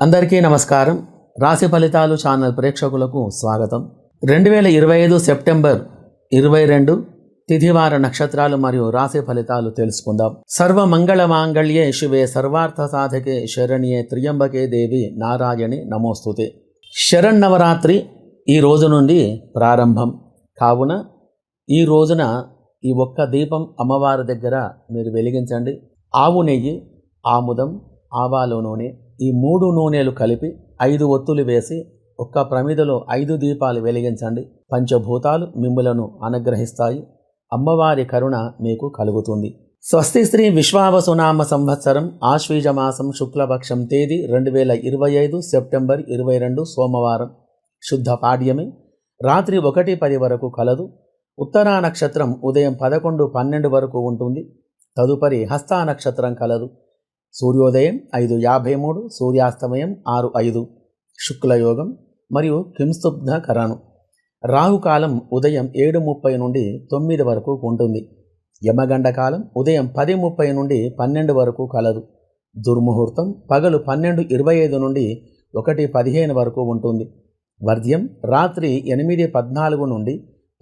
అందరికీ నమస్కారం. రాశి ఫలితాలు ఛానల్ ప్రేక్షకులకు స్వాగతం. రెండు వేల ఇరవై ఐదు సెప్టెంబర్ ఇరవై రెండు తిథివార నక్షత్రాలు మరియు రాశి ఫలితాలు తెలుసుకుందాం. సర్వ మంగళ మాంగళ్యే శివే సర్వార్థ సాధకే శరణ్యే త్రియంబకే దేవి నారాయణి నమోస్తుతే. శరన్నవరాత్రి ఈ రోజు నుండి ప్రారంభం. కావున ఈ రోజున ఈ ఒక్క దీపం అమ్మవారి దగ్గర మీరు వెలిగించండి. ఆవు నెయ్యి ఆముదం ఆవాలు నూనె ఈ మూడు నూనెలు కలిపి ఐదు ఒత్తులు వేసి ఒక్క ప్రమిదలో ఐదు దీపాలు వెలిగించండి. పంచభూతాలు మిమ్ములను అనుగ్రహిస్తాయి. అమ్మవారి కరుణ మీకు కలుగుతుంది. స్వస్తి శ్రీ విశ్వావసునామ సంవత్సరం ఆశ్వీజమాసం శుక్లపక్షం తేదీ రెండు వేల ఇరవై ఐదు సెప్టెంబర్ ఇరవై రెండు సోమవారం. శుద్ధ పాడ్యమి. రాత్రి ఒకటి పది వరకు కలదు. ఉత్తరా నక్షత్రం ఉదయం పదకొండు పన్నెండు వరకు ఉంటుంది. తదుపరి హస్తా నక్షత్రం కలదు. సూర్యోదయం ఐదు యాభై మూడు సూర్యాస్తమయం ఆరు ఐదు. శుక్లయోగం మరియు కింస్తుబ్ధ కరణం రాహుకాలం ఉదయం ఏడు ముప్పై నుండి తొమ్మిది వరకు ఉంటుంది. యమగండ కాలం ఉదయం పది ముప్పై నుండి పన్నెండు వరకు కలదు. దుర్ముహూర్తం పగలు పన్నెండు ఇరవై ఐదు నుండి ఒకటి పదిహేను వరకు ఉంటుంది. వర్ధ్యం రాత్రి ఎనిమిది పద్నాలుగు నుండి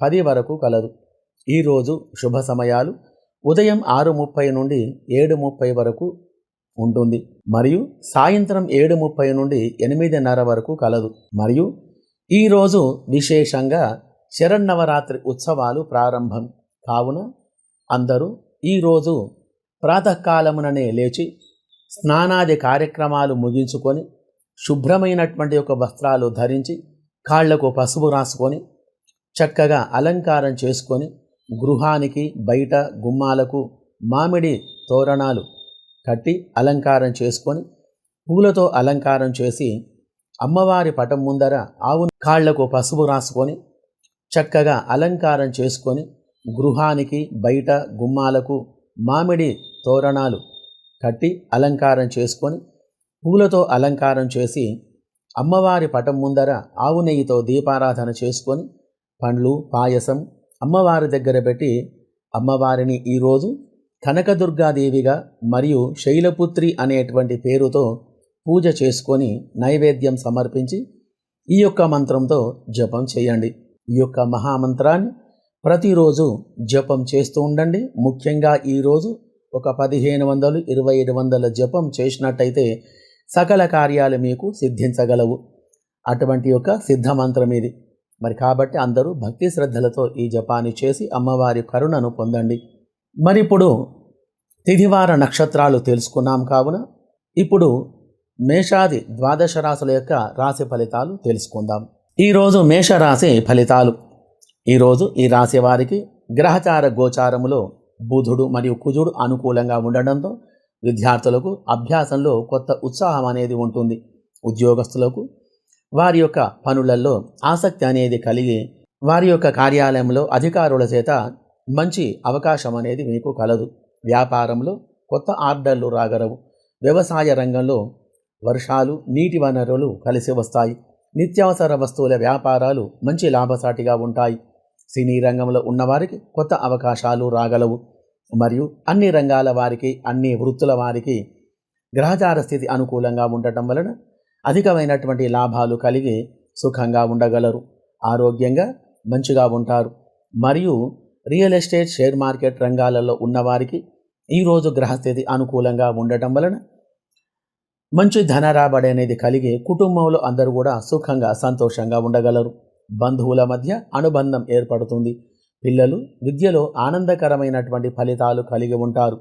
పది వరకు కలదు. ఈరోజు శుభ సమయాలు ఉదయం ఆరు ముప్పై నుండి ఏడు ముప్పై వరకు ఉంటుంది. మరియు సాయంత్రం ఏడు ముప్పై నుండి ఎనిమిదిన్నర వరకు కలదు. మరియు ఈరోజు విశేషంగా శరన్నవరాత్రి ఉత్సవాలు ప్రారంభం. కావున అందరూ ఈరోజు ప్రాతకాలముననే లేచి స్నానాది కార్యక్రమాలు ముగించుకొని శుభ్రమైనటువంటి ఒక వస్త్రాలు ధరించి కాళ్ళకు పసుపు రాసుకొని చక్కగా అలంకారం చేసుకొని గృహానికి బయట గుమ్మాలకు మామిడి తోరణాలు కట్టి అలంకారం చేసుకొని పూలతో అలంకారం చేసి అమ్మవారి పటం ముందర ఆవు కాళ్ళకు పసుపు రాసుకొని చక్కగా అలంకారం చేసుకొని గృహానికి బయట గుమ్మాలకు మామిడి తోరణాలు కట్టి అలంకారం చేసుకొని పూలతో అలంకారం చేసి అమ్మవారి పటం ముందర ఆవు నెయ్యితో దీపారాధన చేసుకొని పండ్లు పాయసం అమ్మవారి దగ్గర పెట్టి అమ్మవారిని ఈరోజు కనకదుర్గాదేవిగా మరియు శైలపుత్రి అనేటువంటి పేరుతో పూజ చేసుకొని నైవేద్యం సమర్పించి ఈ యొక్క మంత్రంతో జపం చేయండి. ఈ యొక్క మహామంత్రాన్ని ప్రతిరోజు జపం చేస్తూ ఉండండి. ముఖ్యంగా ఈరోజు ఒక పదిహేను వందలు ఇరవై ఐదు వందల జపం చేసినట్టయితే సకల కార్యాలు మీకు సిద్ధించగలవు. అటువంటి యొక్క సిద్ధ మంత్రం ఇది. మరి కాబట్టి అందరూ భక్తి శ్రద్ధలతో ఈ జపాన్ని చేసి అమ్మవారి కరుణను పొందండి. మరి ఇప్పుడు తిథివార నక్షత్రాలు తెలుసుకున్నాం కావున ఇప్పుడు మేషాది ద్వాదశ రాశుల యొక్క రాశి ఫలితాలు తెలుసుకుందాం. ఈరోజు మేషరాశి ఫలితాలు. ఈరోజు ఈ రాశి వారికి గ్రహచార గోచారములో బుధుడు మరియు కుజుడు అనుకూలంగా ఉండడంతో విద్యార్థులకు అభ్యాసంలో కొత్త ఉత్సాహం అనేది ఉంటుంది. ఉద్యోగస్తులకు వారి యొక్క పనులలో ఆసక్తి అనేది కలిగి వారి యొక్క కార్యాలయంలో అధికారుల చేత మంచి అవకాశం అనేది మీకు కలదు. వ్యాపారంలో కొత్త ఆర్డర్లు రాగలవు. వ్యవసాయ రంగంలో వర్షాలు నీటి వనరులు కలిసి వస్తాయి. నిత్యావసర వస్తువుల వ్యాపారాలు మంచి లాభసాటిగా ఉంటాయి. సినీ రంగంలో ఉన్నవారికి కొత్త అవకాశాలు రాగలవు. మరియు అన్ని రంగాల వారికి అన్ని వృత్తుల వారికి గ్రహచార స్థితి అనుకూలంగా ఉండటం వలన అధికమైనటువంటి లాభాలు కలిగి సుఖంగా ఉండగలరు. ఆరోగ్యంగా మంచిగా ఉంటారు. మరియు రియల్ ఎస్టేట్ షేర్ మార్కెట్ రంగాలలో ఉన్నవారికి ఈరోజు గ్రహస్థితి అనుకూలంగా ఉండటం వలన మంచి ధన రాబడి అనేది కలిగి కుటుంబంలో అందరూ కూడా సుఖంగా సంతోషంగా ఉండగలరు. బంధువుల మధ్య అనుబంధం ఏర్పడుతుంది. పిల్లలు విద్యలో ఆనందకరమైనటువంటి ఫలితాలు కలిగి ఉంటారు.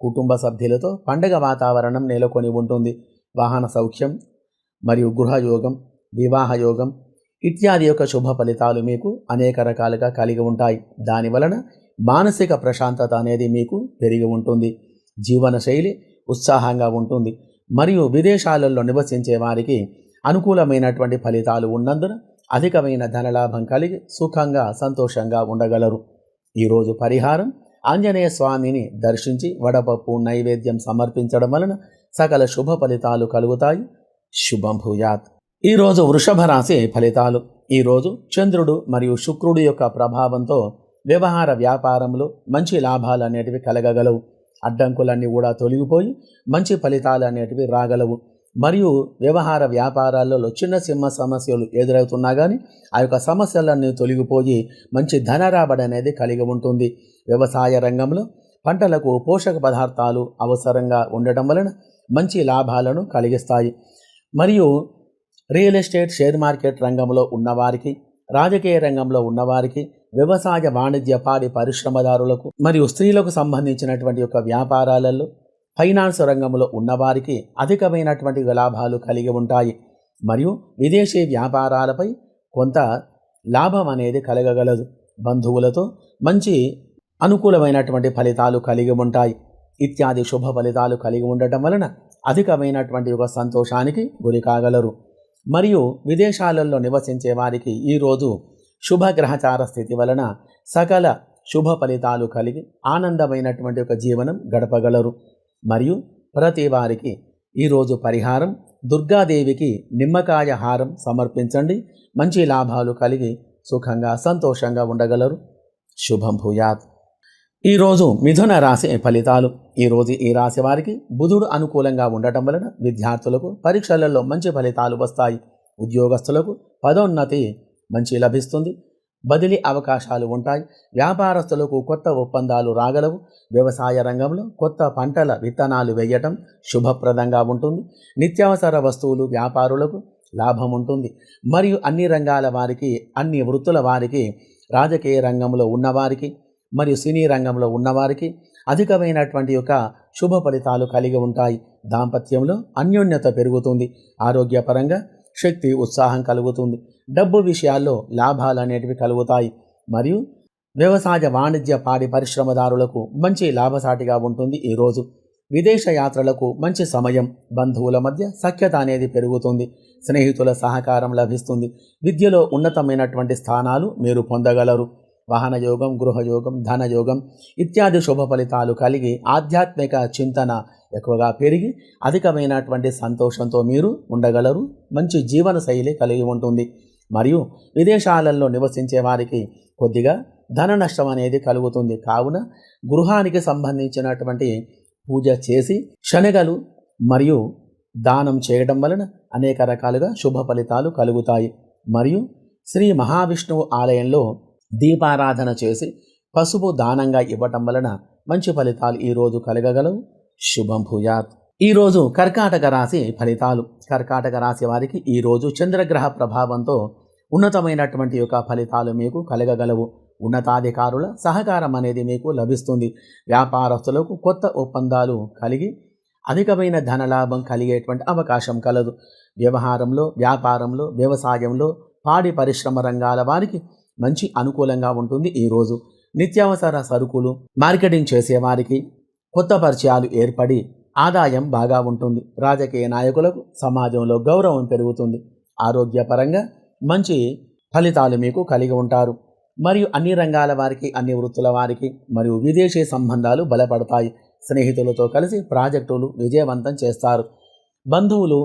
కుటుంబ సభ్యులతో పండగ వాతావరణం నెలకొని ఉంటుంది. వాహన సౌఖ్యం మరియు గృహయోగం వివాహ యోగం ఇత్యాది యొక్క శుభ ఫలితాలు మీకు అనేక రకాలుగా కలిగి ఉంటాయి. దాని వలన మానసిక ప్రశాంతత అనేది మీకు పెరిగి ఉంటుంది. జీవనశైలి ఉత్సాహంగా ఉంటుంది. మరియు విదేశాలలో నివసించే వారికి అనుకూలమైనటువంటి ఫలితాలు ఉన్నందున అధికమైన ధనలాభం కలిగి సుఖంగా సంతోషంగా ఉండగలరు. ఈరోజు పరిహారం ఆంజనేయ స్వామిని దర్శించి వడపప్పు నైవేద్యం సమర్పించడం వలన సకల శుభ ఫలితాలు కలుగుతాయి. శుభం భూయాత్. ఈరోజు వృషభ రాశి ఫలితాలు. ఈరోజు చంద్రుడు మరియు శుక్రుడు యొక్క ప్రభావంతో వ్యవహార వ్యాపారంలో మంచి లాభాలు అనేటివి కలగగలవు. అడ్డంకులన్నీ కూడా తొలగిపోయి మంచి ఫలితాలు అనేటివి రాగలవు. మరియు వ్యవహార వ్యాపారాలలో చిన్న సింహ సమస్యలు ఎదురవుతున్నా కానీ ఆ యొక్క సమస్యలన్నీ తొలగిపోయి మంచి ధన రాబడి అనేది కలిగి ఉంటుంది. వ్యవసాయ రంగంలో పంటలకు పోషక పదార్థాలు అవసరంగా ఉండటం వలన మంచి లాభాలను కలిగిస్తాయి. మరియు రియల్ ఎస్టేట్ షేర్ మార్కెట్ రంగంలో ఉన్నవారికి రాజకీయ రంగంలో ఉన్నవారికి వ్యవసాయ వాణిజ్య పాడి పరిశ్రమదారులకు మరియు స్త్రీలకు సంబంధించినటువంటి యొక్క వ్యాపారాలలో ఫైనాన్స్ రంగంలో ఉన్నవారికి అధికమైనటువంటి లాభాలు కలిగి ఉంటాయి. మరియు విదేశీ వ్యాపారాలపై కొంత లాభం అనేది కలగగలదు. బంధువులతో మంచి అనుకూలమైనటువంటి ఫలితాలు కలిగి ఉంటాయి. ఇత్యాది శుభ ఫలితాలు కలిగి ఉండటం వలన అధికమైనటువంటి ఒక సంతోషానికి గురి కాగలరు. మరియు విదేశాలలో నివసించే వారికి ఈరోజు శుభగ్రహచార స్థితి వలన సకల శుభ ఫలితాలు కలిగి ఆనందమైనటువంటి ఒక జీవనం గడపగలరు. మరియు ప్రతి వారికి ఈరోజు పరిహారం దుర్గాదేవికి నిమ్మకాయ హారం సమర్పించండి. మంచి లాభాలు కలిగి సుఖంగా సంతోషంగా ఉండగలరు. శుభం భూయాత్. ఈరోజు మిథున రాశి ఫలితాలు. ఈరోజు ఈ రాశి వారికి బుధుడు అనుకూలంగా ఉండటం వలన విద్యార్థులకు పరీక్షలలో మంచి ఫలితాలు వస్తాయి. ఉద్యోగస్తులకు పదోన్నతి మంచి లభిస్తుంది. బదిలీ అవకాశాలు ఉంటాయి. వ్యాపారస్తులకు కొత్త ఒప్పందాలు రాగలవు. వ్యవసాయ రంగంలో కొత్త పంటల విత్తనాలు వేయటం శుభప్రదంగా ఉంటుంది. నిత్యావసర వస్తువులు వ్యాపారులకు లాభం ఉంటుంది. మరియు అన్ని రంగాల వారికి అన్ని వృత్తుల వారికి రాజకీయ రంగంలో ఉన్నవారికి మరియు సినీ రంగంలో ఉన్నవారికి అధికమైనటువంటి యొక్క శుభ ఫలితాలు కలిగి ఉంటాయి. దాంపత్యంలో అన్యోన్యత పెరుగుతుంది. ఆరోగ్యపరంగా శక్తి ఉత్సాహం కలుగుతుంది. డబ్బు విషయాల్లో లాభాలు అనేటివి కలుగుతాయి. మరియు వ్యవసాయ వాణిజ్య పాడి పరిశ్రమదారులకు మంచి లాభసాటిగా ఉంటుంది ఈరోజు విదేశ యాత్రలకు మంచి సమయం బంధువుల మధ్య సఖ్యత అనేది పెరుగుతుంది. స్నేహితుల సహకారం లభిస్తుంది. విద్యలో ఉన్నతమైనటువంటి స్థానాలు మీరు పొందగలరు. వాహనయోగం గృహయోగం ధనయోగం ఇత్యాది శుభ ఫలితాలు కలిగి ఆధ్యాత్మిక చింతన ఎక్కువగా పెరిగి అధికమైనటువంటి సంతోషంతో మీరు ఉండగలరు. మంచి జీవన శైలి కలిగి ఉంటుంది. మరియు విదేశాలలో నివసించే వారికి కొద్దిగా ధన నష్టం అనేది కలుగుతుంది. కావున గృహానికి సంబంధించినటువంటి పూజ చేసి శనగలు మరియు దానం చేయడం వలన అనేక రకాలుగా శుభ ఫలితాలు కలుగుతాయి. మరియు శ్రీ మహావిష్ణువు ఆలయంలో దీపారాధన చేసి పసుపు దానంగా ఇవ్వటం వలన మంచి ఫలితాలు ఈరోజు కలగగలవు. శుభం భూయాత్. ఈరోజు కర్కాటక రాశి ఫలితాలు. కర్కాటక రాశి వారికి ఈరోజు చంద్రగ్రహ ప్రభావంతో ఉన్నతమైనటువంటి యొక్క ఫలితాలు మీకు కలగగలవు. ఉన్నతాధికారుల సహకారం అనేది మీకు లభిస్తుంది. వ్యాపారస్తులకు కొత్త ఒప్పందాలు కలిగి అధికమైన ధనలాభం కలిగేటువంటి అవకాశం కలదు. వ్యవహారంలో వ్యాపారంలో వ్యవసాయంలో పాడి పరిశ్రమ రంగాల వారికి మంచి అనుకూలంగా ఉంటుంది ఈరోజు నిత్యావసర సరుకులు మార్కెటింగ్ చేసేవారికి కొత్త పరిచయాలు ఏర్పడి ఆదాయం బాగా ఉంటుంది. రాజకీయ నాయకులకు సమాజంలో గౌరవం పెరుగుతుంది. ఆరోగ్యపరంగా మంచి ఫలితాలు మీకు కలిగి ఉంటారు. మరియు అన్ని రంగాల వారికి అన్ని వృత్తుల వారికి మరియు విదేశీ సంబంధాలు బలపడతాయి. స్నేహితులతో కలిసి ప్రాజెక్టులు విజయవంతం చేస్తారు. బంధువులు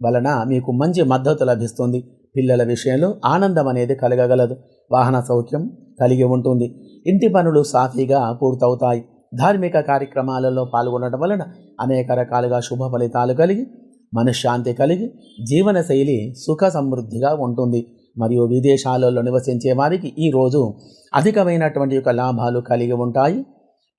వలన మీకు మంచి మద్దతు లభిస్తుంది. పిల్లల విషయంలో ఆనందం అనేది కలగగలదు. వాహన సౌఖ్యం కలిగి ఉంటుంది. ఇంటి పనులు సాఫీగా పూర్తవుతాయి. ధార్మిక కార్యక్రమాలలో పాల్గొనడం వలన అనేక రకాలుగా శుభ ఫలితాలు కలిగి మనశ్శాంతి కలిగి జీవనశైలి సుఖ సమృద్ధిగా ఉంటుంది. మరియు విదేశాలలో నివసించే వారికి ఈరోజు అధికమైనటువంటి యొక్క లాభాలు కలిగి ఉంటాయి.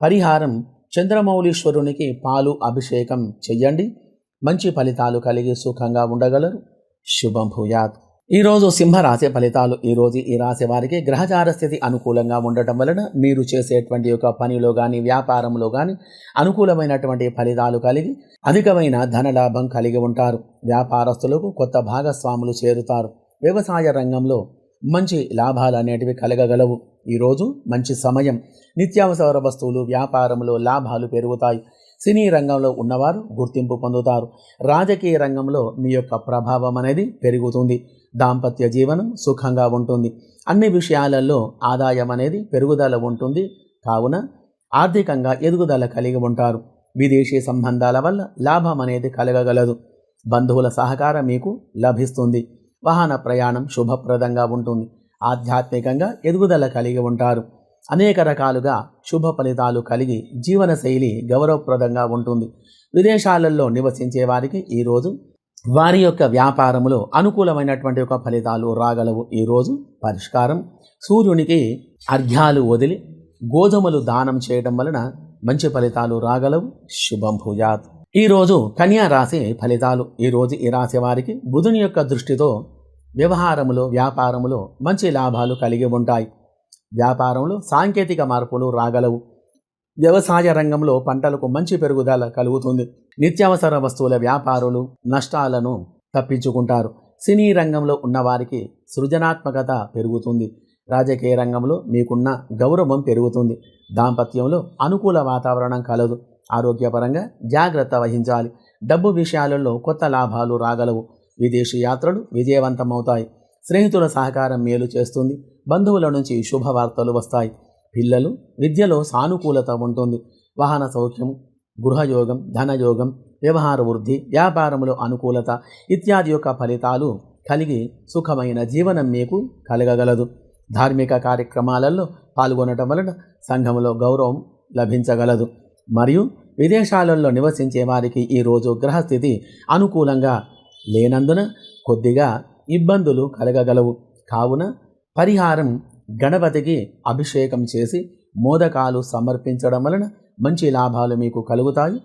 పరిహారం చంద్రమౌళీశ్వరునికి పాలు అభిషేకం చెయ్యండి. మంచి ఫలితాలు కలిగి సుఖంగా ఉండగలరు. శుభం భూయాత్. ఈరోజు సింహరాశి ఫలితాలు ఈరోజు ఈ రాశి వారికి గ్రహచార స్థితి అనుకూలంగా ఉండటం వలన మీరు చేసేటువంటి యొక్క పనిలో కానీ వ్యాపారంలో కానీ అనుకూలమైనటువంటి ఫలితాలు కలిగి అధికమైన ధనలాభం కలిగి ఉంటారు. వ్యాపారస్తులకు కొత్త భాగస్వాములు చేరుతారు. వ్యవసాయ రంగంలో మంచి లాభాలు అనేటివి కలగగలవు. ఈరోజు మంచి సమయం. నిత్యావసర వస్తువులు వ్యాపారంలో లాభాలు పెరుగుతాయి. సినీ రంగంలో ఉన్నవారు గుర్తింపు పొందుతారు. రాజకీయ రంగంలో మీ యొక్క ప్రభావం అనేది పెరుగుతుంది. దాంపత్య జీవనం సుఖంగా ఉంటుంది. అన్ని విషయాలలో ఆదాయం అనేది పెరుగుదల ఉంటుంది. కావున ఆర్థికంగా ఎదుగుదల కలిగి ఉంటారు. విదేశీ సంబంధాల వల్ల లాభం అనేది కలగగలదు. బంధువుల సహకారం మీకు లభిస్తుంది. వాహన ప్రయాణం శుభప్రదంగా ఉంటుంది. ఆధ్యాత్మికంగా ఎదుగుదల కలిగి ఉంటారు. అనేక రకాలుగా శుభ ఫలితాలు కలిగి జీవనశైలి గౌరవప్రదంగా ఉంటుంది. విదేశాలలో నివసించే వారికి ఈరోజు వారి యొక్క వ్యాపారములో అనుకూలమైనటువంటి యొక్క ఫలితాలు రాగలవు. ఈరోజు పరిష్కారం. సూర్యునికి అర్ఘ్యాలు వదిలి గోధుమలు దానం చేయడం వలన మంచి ఫలితాలు రాగలవు. శుభం భూజాత్ ఈరోజు కన్యా రాశి ఫలితాలు. ఈరోజు ఈ రాశి వారికి బుధుని యొక్క దృష్టితో వ్యవహారములో వ్యాపారములో మంచి లాభాలు కలిగి ఉంటాయి. వ్యాపారంలో సాంకేతిక మార్పులు రాగలవు. వ్యవసాయ రంగంలో పంటలకు మంచి పెరుగుదల కలుగుతుంది. నిత్యావసర వస్తువుల వ్యాపారులు నష్టాలను తప్పించుకుంటారు. సినీ రంగంలో ఉన్నవారికి సృజనాత్మకత పెరుగుతుంది. రాజకీయ రంగంలో మీకున్న గౌరవం పెరుగుతుంది. దాంపత్యంలో అనుకూల వాతావరణం కలదు. ఆరోగ్యపరంగా జాగ్రత్త వహించాలి. డబ్బు విషయాలలో కొత్త లాభాలు రాగలవు. విదేశీ యాత్రలు విజయవంతమవుతాయి. స్నేహితుల సహకారం మేలు చేస్తుంది. బంధువుల నుంచి శుభవార్తలు వస్తాయి. పిల్లలు విద్యలో సానుకూలత ఉంటుంది. వాహన సౌఖ్యం గృహయోగం ధనయోగం వ్యవహార వృద్ధి వ్యాపారంలో అనుకూలత ఇత్యాది యొక్క ఫలితాలు కలిగి సుఖమైన జీవనం మీకు కలగగలదు. ధార్మిక కార్యక్రమాలలో పాల్గొనటం వలన సంఘంలో గౌరవం లభించగలదు. మరియు విదేశాలలో నివసించే వారికి ఈరోజు గ్రహస్థితి అనుకూలంగా లేనందున కొద్దిగా ఇబ్బందులు కలగగలవు. కావున పరిహారం గణపతికి అభిషేకం చేసి మోదకాలు సమర్పించడం వలన మంచి లాభాలు మీకు కలుగుతాయి.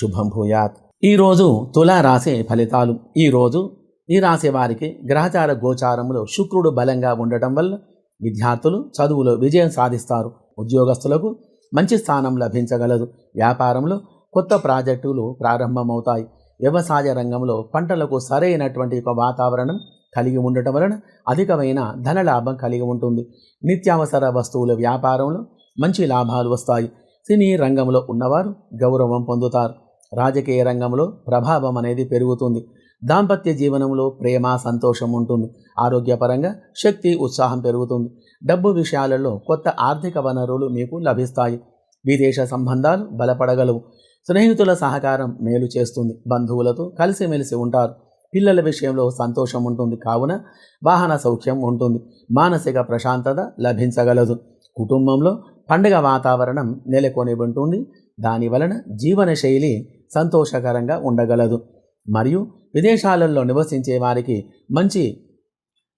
శుభం భూయాత్. ఈరోజు తులారాశి ఫలితాలు. ఈరోజు ఈ రాశి వారికి గ్రహచార గోచారంలో శుక్రుడు బలంగా ఉండటం వల్ల విద్యార్థులు చదువులో విజయం సాధిస్తారు. ఉద్యోగస్తులకు మంచి స్థానం లభించగలదు. వ్యాపారంలో కొత్త ప్రాజెక్టులు ప్రారంభమవుతాయి. వ్యవసాయ రంగంలో పంటలకు సరైనటువంటి ఒక వాతావరణం కలిగి ఉండటం వలన అధికమైన ధనలాభం కలిగి ఉంటుంది. నిత్యావసర వస్తువుల వ్యాపారంలో మంచి లాభాలు వస్తాయి. సినీ రంగంలో ఉన్నవారు గౌరవం పొందుతారు. రాజకీయ రంగంలో ప్రభావం అనేది పెరుగుతుంది. దాంపత్య జీవనంలో ప్రేమ సంతోషం ఉంటుంది. ఆరోగ్యపరంగా శక్తి ఉత్సాహం పెరుగుతుంది. డబ్బు విషయాలలో కొత్త ఆర్థిక వనరులు మీకు లభిస్తాయి. విదేశ సంబంధాలు బలపడగలవు. స్నేహితుల సహకారం మేలు చేస్తుంది. బంధువులతో కలిసిమెలిసి ఉంటారు. పిల్లల విషయంలో సంతోషం ఉంటుంది. కావున వాహన సౌఖ్యం ఉంటుంది. మానసిక ప్రశాంతత లభించగలదు. కుటుంబంలో పండుగ వాతావరణం నెలకొని ఉంటుంది దాని వలన జీవనశైలి సంతోషకరంగా ఉండగలదు. మరియు విదేశాలలో నివసించే వారికి మంచి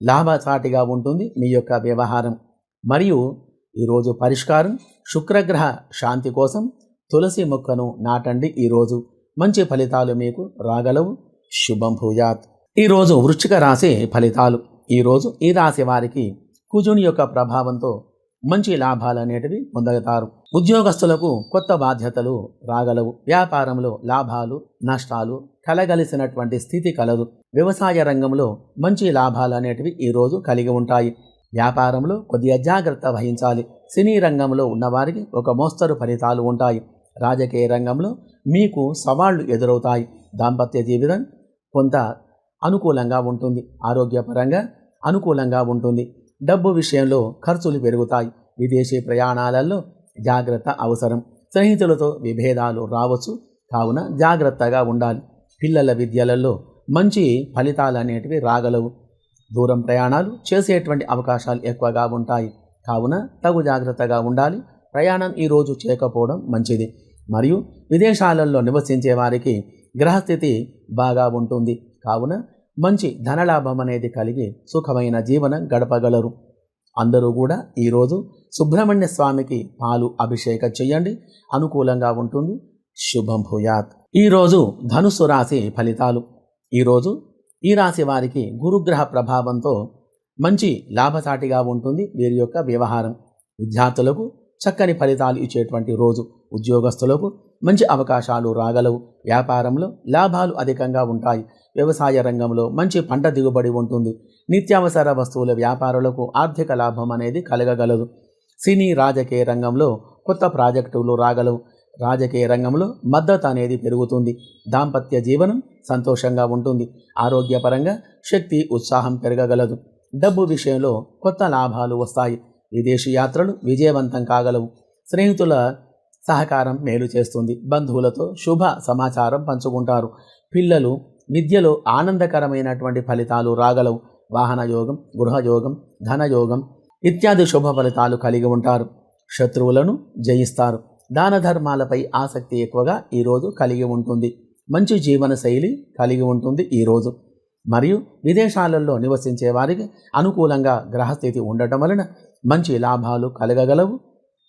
లాభసాటిగా ఉంటుంది మీ యొక్క వ్యవహారం. మరియు ఈరోజు పరిష్కారం శుక్రగ్రహ శాంతి కోసం తులసి మొక్కను నాటండి ఈరోజు మంచి ఫలితాలు మీకు రాగలవు. శుభం భూయాత్. ఈరోజు వృశ్చిక రాశి ఫలితాలు. ఈరోజు ఈ రాశి వారికి కుజుని యొక్క ప్రభావంతో మంచి లాభాలు అనేటివి పొందగతారు ఉద్యోగస్తులకు కొత్త బాధ్యతలు రాగలవు. వ్యాపారంలో లాభాలు నష్టాలు కలగలిసినటువంటి స్థితి కలదు. వ్యవసాయ రంగంలో మంచి లాభాలు అనేటివి ఈరోజు కలిగి ఉంటాయి. వ్యాపారంలో కొద్దిగా జాగ్రత్త వహించాలి. సినీ రంగంలో ఉన్నవారికి ఒక మోస్తరు ఫలితాలు ఉంటాయి. రాజకీయ రంగంలో మీకు సవాళ్ళు ఎదురవుతాయి. దాంపత్య జీవితం కొంత అనుకూలంగా ఉంటుంది. ఆరోగ్యపరంగా అనుకూలంగా ఉంటుంది. డబ్బు విషయంలో ఖర్చులు పెరుగుతాయి. విదేశీ ప్రయాణాలలో జాగ్రత్త అవసరం. స్నేహితులతో విభేదాలు రావచ్చు. కావున జాగ్రత్తగా ఉండాలి. పిల్లల విద్యలలో మంచి ఫలితాలు అనేటివి రాగలవు. దూరం ప్రయాణాలు చేసేటువంటి అవకాశాలు ఎక్కువగా ఉంటాయి. కావున తగు జాగ్రత్తగా ఉండాలి. ప్రయాణం ఈరోజు చేయకపోవడం మంచిది. మరియు విదేశాలలో నివసించే వారికి గ్రహస్థితి బాగా ఉంటుంది. కావున మంచి ధనలాభం అనేది కలిగి సుఖమైన జీవనం గడపగలరు. అందరూ కూడా ఈరోజు సుబ్రహ్మణ్య స్వామికి పాలు అభిషేకం చేయండి. అనుకూలంగా ఉంటుంది. శుభం భూయాత్ ఈరోజు ధనుస్సు రాశి ఫలితాలు. ఈరోజు ఈ రాశి వారికి గురుగ్రహ ప్రభావంతో మంచి లాభసాటిగా ఉంటుంది వీరి యొక్క వ్యవహారం. విద్యార్థులకు చక్కని ఫలితాలు ఇచ్చేటువంటి రోజు. ఉద్యోగస్తులకు మంచి అవకాశాలు రాగలవు. వ్యాపారంలో లాభాలు అధికంగా ఉంటాయి. వ్యవసాయ రంగంలో మంచి పంట దిగుబడి ఉంటుంది. నిత్యావసర వస్తువుల వ్యాపారులకు ఆర్థిక లాభం అనేది కలగగలదు. సినీ రాజకీయ రంగంలో కొత్త ప్రాజెక్టులు రాగలవు. రాజకీయ రంగంలో మద్దతు అనేది పెరుగుతుంది. దాంపత్య జీవనం సంతోషంగా ఉంటుంది. ఆరోగ్యపరంగా శక్తి ఉత్సాహం పెరగగలదు. డబ్బు విషయంలో కొత్త లాభాలు వస్తాయి. విదేశీ యాత్రలు విజయవంతం కాగలవు. స్నేహితుల సహకారం మేలు చేస్తుంది. బంధువులతో శుభ సమాచారం పంచుకుంటారు. పిల్లలు విద్యలో ఆనందకరమైనటువంటి ఫలితాలు రాగలవు. వాహన యోగం గృహయోగం ధనయోగం ఇత్యాది శుభ ఫలితాలు కలిగి ఉంటారు. శత్రువులను జయిస్తారు. దాన ధర్మాలపై ఆసక్తి ఎక్కువగా ఈరోజు కలిగి ఉంటుంది. మంచి జీవన శైలి కలిగి ఉంటుంది ఈరోజు మరియు విదేశాలలో నివసించే వారికి అనుకూలంగా గ్రహస్థితి ఉండటం వలన మంచి లాభాలు కలగగలవు.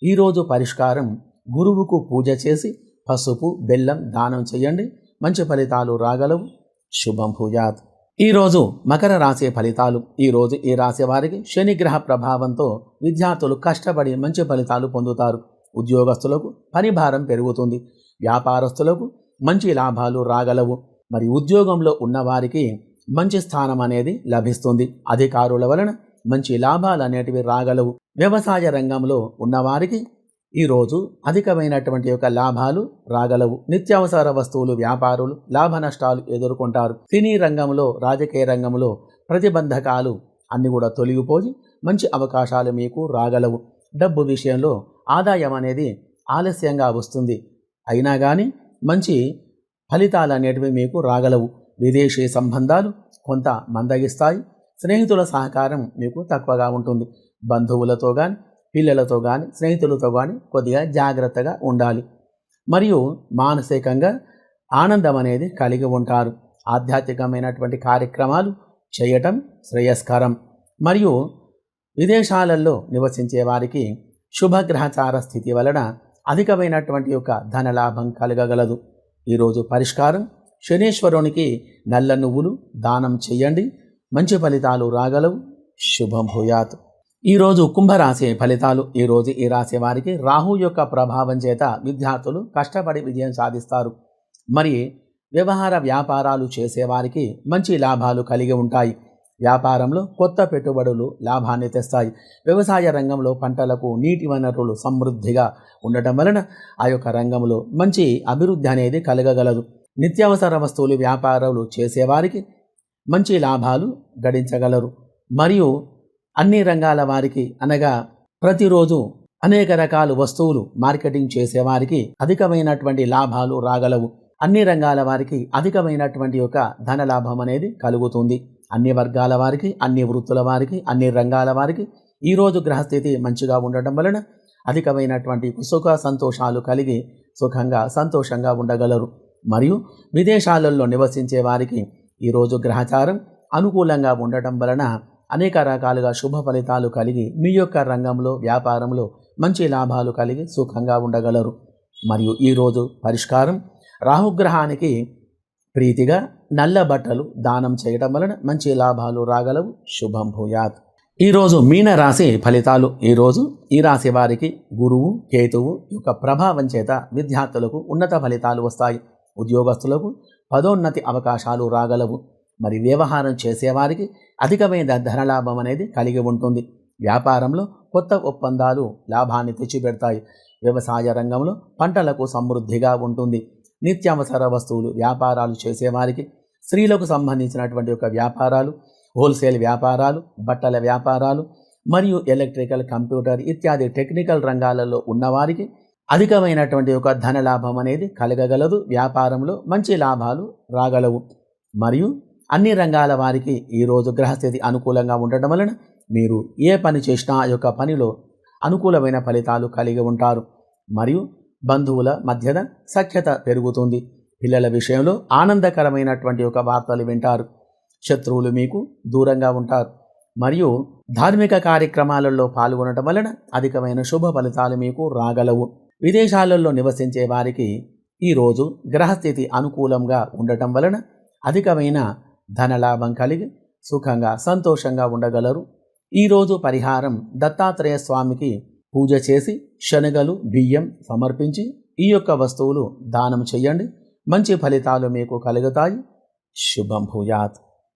ఈరోజు పరిష్కారం గురువుకు పూజ చేసి పసుపు బెల్లం దానం చేయండి. మంచి ఫలితాలు రాగలవు. శుభం భూయాత్. ఈరోజు మకర రాశి ఫలితాలు. ఈరోజు ఈ రాశి వారికి శనిగ్రహ ప్రభావంతో విద్యార్థులు కష్టపడి మంచి ఫలితాలు పొందుతారు. ఉద్యోగస్తులకు పని భారం పెరుగుతుంది. వ్యాపారస్తులకు మంచి లాభాలు రాగలవు. మరి ఉద్యోగంలో ఉన్నవారికి మంచి స్థానం అనేది లభిస్తుంది. అధికారుల వలన మంచి లాభాలు అనేటివి రాగలవు. వ్యవసాయ రంగంలో ఉన్నవారికి ఈరోజు అధికమైనటువంటి యొక్క లాభాలు రాగలవు. నిత్యావసర వస్తువులు వ్యాపారులు లాభ నష్టాలు ఎదుర్కొంటారు. సినీ రంగంలో రాజకీయ రంగంలో ప్రతిబంధకాలు అన్ని కూడా తొలగిపోయి మంచి అవకాశాలు మీకు రాగలవు. డబ్బు విషయంలో ఆదాయం అనేది ఆలస్యంగా వస్తుంది. అయినా కానీ మంచి ఫలితాలు అనేటివి మీకు రాగలవు. విదేశీ సంబంధాలు కొంత మందగిస్తాయి. స్నేహితుల సహకారం మీకు తక్కువగా ఉంటుంది. బంధువులతో కానీ పిల్లలతో కానీ స్నేహితులతో కానీ కొద్దిగా జాగ్రత్తగా ఉండాలి. మరియు మానసికంగా ఆనందం అనేది కలిగి ఉంటారు. ఆధ్యాత్మికమైనటువంటి కార్యక్రమాలు చేయటం శ్రేయస్కరం. మరియు విదేశాలలో నివసించే వారికి శుభగ్రహచార స్థితి వలన అధికమైనటువంటి యొక్క ధనలాభం కలగగలదు. ఈరోజు పరిష్కారం శనీశ్వరునికి నల్ల నువ్వులు దానం చేయండి. మంచి ఫలితాలు రాగలవు. శుభం భూయాత్ ఈరోజు కుంభరాశి ఫలితాలు ఈరోజు ఈ రాశి వారికి రాహు యొక్క ప్రభావం చేత విద్యార్థులు కష్టపడి విజయం సాధిస్తారు. మరి వ్యవహార వ్యాపారాలు చేసేవారికి మంచి లాభాలు కలిగి ఉంటాయి. వ్యాపారంలో కొత్త పెట్టుబడులు లాభాన్ని తెస్తాయి. వ్యవసాయ రంగంలో పంటలకు నీటి వనరులు సమృద్ధిగా ఉండటం వలన ఆ యొక్క రంగంలో మంచి అభివృద్ధి అనేది కలగగలదు. నిత్యావసర వస్తువులు వ్యాపారాలు చేసేవారికి మంచి లాభాలు గడించగలరు. మరియు అన్ని రంగాల వారికి అనగా ప్రతిరోజు అనేక రకాల వస్తువులు మార్కెటింగ్ చేసేవారికి అధికమైనటువంటి లాభాలు రాగలవు. అన్ని రంగాల వారికి అధికమైనటువంటి యొక్క ధన లాభం అనేది కలుగుతుంది. అన్ని వర్గాల వారికి అన్ని వృత్తుల వారికి అన్ని రంగాల వారికి ఈరోజు గ్రహస్థితి మంచిగా ఉండటం వలన అధికమైనటువంటి సుఖ సంతోషాలు కలిగి సుఖంగా సంతోషంగా ఉండగలరు. మరియు విదేశాలలో నివసించే వారికి ఈరోజు గ్రహచారం అనుకూలంగా ఉండటం వలన అనేక రకాలుగా శుభ ఫలితాలు కలిగి మీ యొక్క రంగంలో వ్యాపారంలో మంచి లాభాలు కలిగి సుఖంగా ఉండగలరు. మరియు ఈరోజు పరిష్కారం రాహుగ్రహానికి ప్రీతిగా నల్ల బట్టలు దానం చేయటం వలన మంచి లాభాలు రాగలవు. శుభం భూయాత్. ఈరోజు మీన రాశి ఫలితాలు. ఈరోజు ఈ రాశి వారికి గురువు కేతువు యొక్క ప్రభావం చేత విద్యార్థులకు ఉన్నత ఫలితాలు వస్తాయి. ఉద్యోగస్తులకు పదోన్నతి అవకాశాలు రాగలవు. మరి వ్యవహారం చేసేవారికి అధికమైన ధనలాభం అనేది కలిగి ఉంటుంది. వ్యాపారంలో కొత్త ఒప్పందాలు లాభాన్ని తెచ్చిపెడతాయి. వ్యవసాయ రంగంలో పంటలకు సమృద్ధిగా ఉంటుంది. నిత్యావసర వస్తువులు వ్యాపారాలు చేసేవారికి స్త్రీలకు సంబంధించినటువంటి ఒక వ్యాపారాలు హోల్సేల్ వ్యాపారాలు బట్టల వ్యాపారాలు మరియు ఎలక్ట్రికల్ కంప్యూటర్ ఇత్యాది టెక్నికల్ రంగాలలో ఉన్నవారికి అధికమైనటువంటి ఒక ధన లాభం అనేది కలగగలదు. వ్యాపారంలో మంచి లాభాలు రాగలవు. మరియు అన్ని రంగాల వారికి ఈరోజు గ్రహస్థితి అనుకూలంగా ఉండటం వలన మీరు ఏ పని చేసినా ఆ యొక్క పనిలో అనుకూలమైన ఫలితాలు కలిగి ఉంటారు. మరియు బంధువుల మధ్యన సఖ్యత పెరుగుతుంది. పిల్లల విషయంలో ఆనందకరమైనటువంటి ఒక వార్తలు వింటారు. శత్రువులు మీకు దూరంగా ఉంటారు. మరియు ధార్మిక కార్యక్రమాలలో పాల్గొనటం వలన అధికమైన శుభ ఫలితాలు మీకు రాగలవు. విదేశాలలో నివసించే వారికి ఈరోజు గ్రహస్థితి అనుకూలంగా ఉండటం వలన అధికమైన ధనలాభం కలిగి సుఖంగా సంతోషంగా ఉండగలరు. ఈరోజు పరిహారం దత్తాత్రేయ స్వామికి పూజ చేసి శనగలు బియ్యం సమర్పించి ఈ యొక్క వస్తువులు దానం చేయండి. మంచి ఫలితాలు మీకు కలుగుతాయి. శుభం భూయాత్.